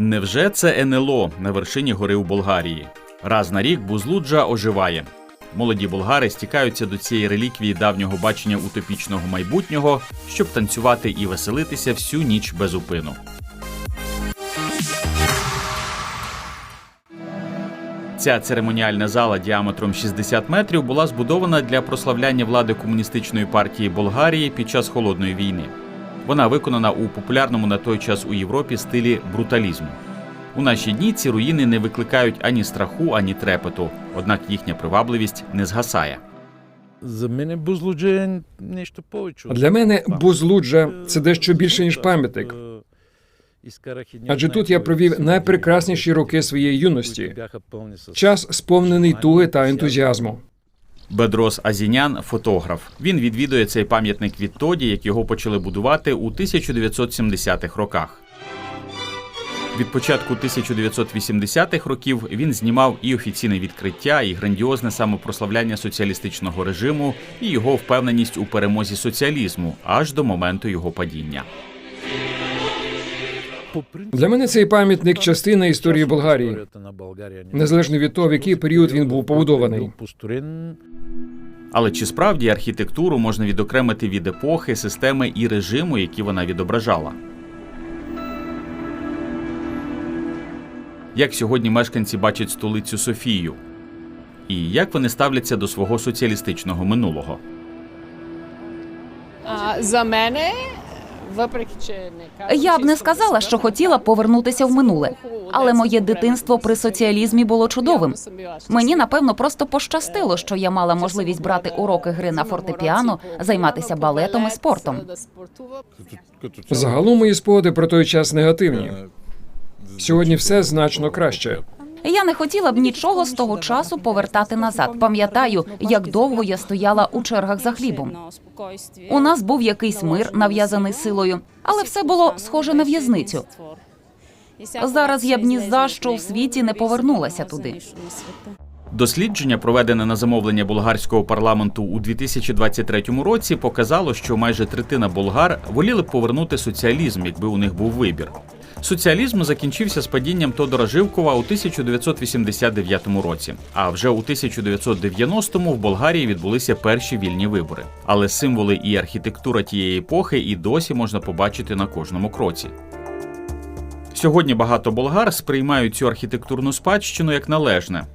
Невже це НЛО на вершині гори у Болгарії? Раз на рік Бузлуджа оживає. Молоді болгари стікаються до цієї реліквії давнього бачення утопічного майбутнього, щоб танцювати і веселитися всю ніч без упину. Ця церемоніальна зала діаметром 60 метрів була збудована для прославляння влади комуністичної партії Болгарії під час холодної війни. Вона виконана у популярному на той час у Європі стилі бруталізму. У наші дні ці руїни не викликають ані страху, ані трепету, однак їхня привабливість не згасає. За мене Бузлуджа нещо повече. Для мене. Бузлуджа це дещо більше ніж пам'ятник. Адже тут я провів найпрекрасніші роки своєї юності. Час сповнений туги та ентузіазму. Бедрос Азінян фотограф. Він відвідує цей пам'ятник відтоді, як його почали будувати у 1970-х роках. Від початку 1980-х років він знімав і офіційне відкриття, і грандіозне самопрославляння соціалістичного режиму, і його впевненість у перемозі соціалізму аж до моменту його падіння. Для мене цей пам'ятник частина історії Болгарії, незалежно від того, в який період він був побудований. Але чи справді архітектуру можна відокремити від епохи, системи і режиму, які вона відображала? Як сьогодні мешканці бачать столицю Софію? І як вони ставляться до свого соціалістичного минулого? А, за мене, Я б не сказала, що хотіла повернутися в минуле, але моє дитинство при соціалізмі було чудовим. Мені напевно просто пощастило, що я мала можливість брати уроки гри на фортепіано, займатися балетом і спортом. Загалом мої спогади про той час негативні. Сьогодні все значно краще. Я не хотіла б нічого з того часу повертати назад. Пам'ятаю, як довго я стояла у чергах за хлібом. У нас був якийсь мир, нав'язаний силою, але все було схоже на в'язницю. Зараз я б ні за що в світі не повернулася туди. Дослідження, проведене на замовлення болгарського парламенту у 2023 році, показало, що майже третина болгар воліли б повернути соціалізм, якби у них був вибір. Соціалізм закінчився з падінням Тодора Живкова у 1989 році. А вже у 1990-му в Болгарії відбулися перші вільні вибори. Але символи і архітектура тієї епохи і досі можна побачити на кожному кроці. Сьогодні багато болгар сприймають цю архітектурну спадщину як належне,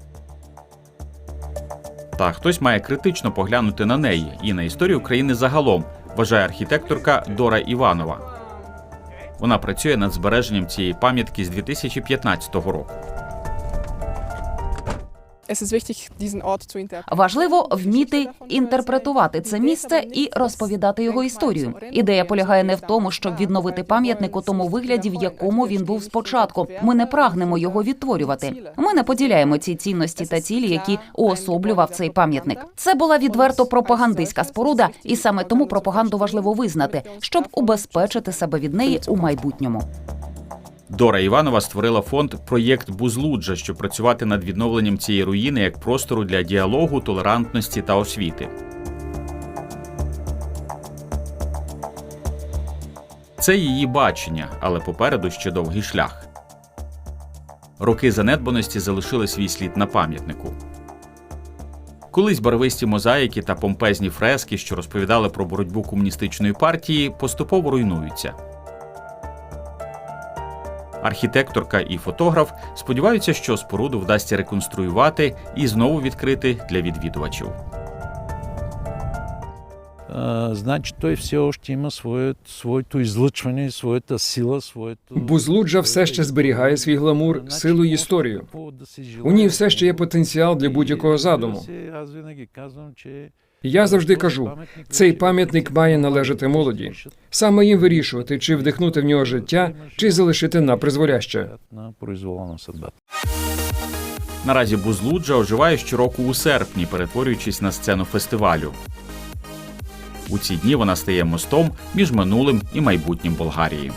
та хтось має критично поглянути на неї і на історію країни загалом, вважає архітекторка Дора Іванова. Вона працює над збереженням цієї пам'ятки з 2015 року. Важливо вміти інтерпретувати це місце і розповідати його історію. Ідея полягає не в тому, щоб відновити пам'ятник у тому вигляді, в якому він був спочатку. Ми не прагнемо його відтворювати. Ми не поділяємо ці цінності та цілі, які уособлював цей пам'ятник. Це була відверто пропагандистська споруда, і саме тому пропаганду важливо визнати, щоб убезпечити себе від неї у майбутньому. Дора Іванова створила фонд Проєкт Бузлуджа, щоб працювати над відновленням цієї руїни як простору для діалогу, толерантності та освіти. Це її бачення, але попереду ще довгий шлях. Роки занедбаності залишили свій слід на пам'ятнику. Колись барвисті мозаїки та помпезні фрески, що розповідали про боротьбу комуністичної партії, поступово руйнуються. Архітекторка і фотограф сподіваються, що споруду вдасться реконструювати і знову відкрити для відвідувачів. а, значи той все още има своє, своето излъчване, своята сила, своето... Бузлуджа все ще зберігає свій гламур, силу й історію. У ній все ще є потенціал для будь-якого задуму. Я завжди кажу, цей пам'ятник має належати молоді. Саме їм вирішувати, чи вдихнути в нього життя, чи залишити на призволяще. Наразі Бузлуджа оживає щороку у серпні, перетворюючись на сцену фестивалю. У ці дні вона стає мостом між минулим і майбутнім Болгарії.